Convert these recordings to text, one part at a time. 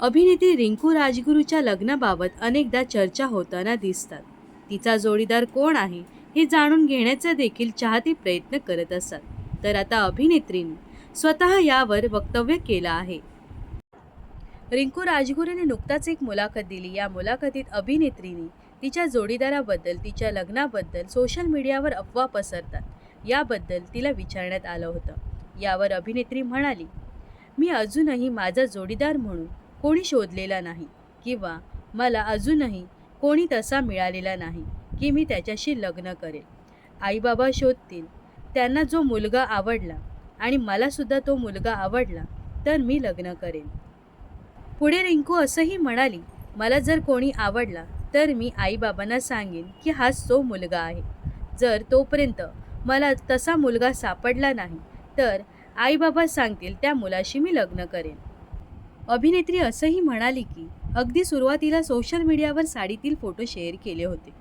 अभिनेत्री रिंकू राजगुरूच्या लग्नाबाबत अनेकदा चर्चा होताना दिसतात. तिचा जोडीदार कोण आहे हे जाणून घेण्याचा देखील चाहते प्रयत्न करत असतात तर आता अभिनेत्रीने स्वतः यावर वक्तव्य केलं आहे. रिंकू राजगुरूने नुकताच एक मुलाखत दिली. या मुलाखतीत अभिनेत्रीने तिच्या जोडीदाराबद्दल तिच्या लग्नाबद्दल सोशल मीडियावर अफवा पसरतात. याबद्दल तिला विचारण्यात आलं होतं. यावर अभिनेत्री म्हणाली मी अजूनही माझा जोडीदार म्हणून कोणी शोधलेला नाही किंवा मला अजूनही कोणी तसा मिळालेला नाही की मी त्याच्याशी लग्न करेल. आईबाबा शोधतील. त्यांना जो मुलगा आवडला आणि मलासुद्धा तो मुलगा आवडला तर मी लग्न करेन. पुढे रिंकू असंही म्हणाली मला जर कोणी आवडला तर मी आईबाबांना सांगेन की हाच तो मुलगा आहे. जर तोपर्यंत मला तसा मुलगा सापडला नाही तर आईबाबा सांगतील त्या मुलाशी मी लग्न करेन. अभिनेत्री असंही म्हणाली की अगदी सुरुवातीला सोशल मीडियावर साडीतील फोटो शेअर केले होते.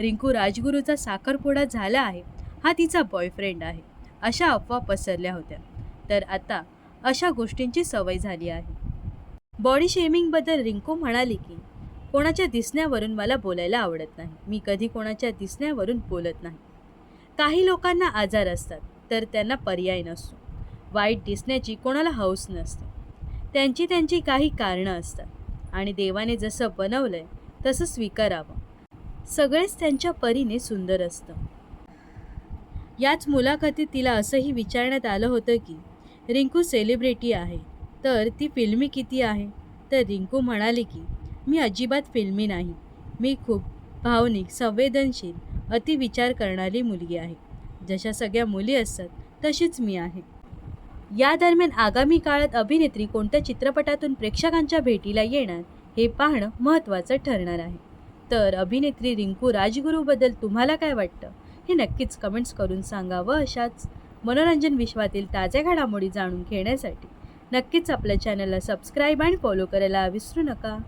रिंकू राजगुरूचा साखरपुडा झाला आहे हा तिचा बॉयफ्रेंड आहे अशा अफवा पसरल्या होत्या. तर आता अशा गोष्टींची सवय झाली आहे. बॉडी शेमिंगबद्दल रिंकू म्हणाली की कोणाच्या दिसण्यावरून मला बोलायला आवडत नाही. मी कधी कोणाच्या दिसण्यावरून बोलत नाही. काही लोकांना आजार असतात तर त्यांना पर्याय नसतो. वाईट दिसण्याची कोणाला हौस नसते. त्यांची त्यांची काही कारणं असतात. आणि देवाने जसं बनवलं आहे तसं स्वीकारावं. सगळेच त्यांच्या परीने सुंदर असतं. याच मुलाखतीत तिला असंही विचारण्यात आलं होतं की रिंकू सेलिब्रिटी आहे. तर ती फिल्मी किती आहे? तर रिंकू म्हणाली की मी अजिबात फिल्मी नाही. मी खूप भावनिक संवेदनशील अतिविचार करणारी मुलगी आहे. जशा सगळ्या मुली असतात तशीच मी आहे. या दरम्यान आगामी काळात अभिनेत्री कोणत्या चित्रपटातून प्रेक्षकांच्या भेटीला येणार हे पाहणं महत्त्वाचं ठरणार आहे. तर अभिनेत्री रिंकू राजगुरूबद्दल तुम्हाला काय वाटतं? हे नक्कीच कमेंट्स करून सांगा व अशाच मनोरंजन विश्वातील ताज्या घडामोडी जाणून घेण्यासाठी. नक्कीच आपल्या चॅनलला सबस्क्राईब आणि फॉलो करायला विसरू नका.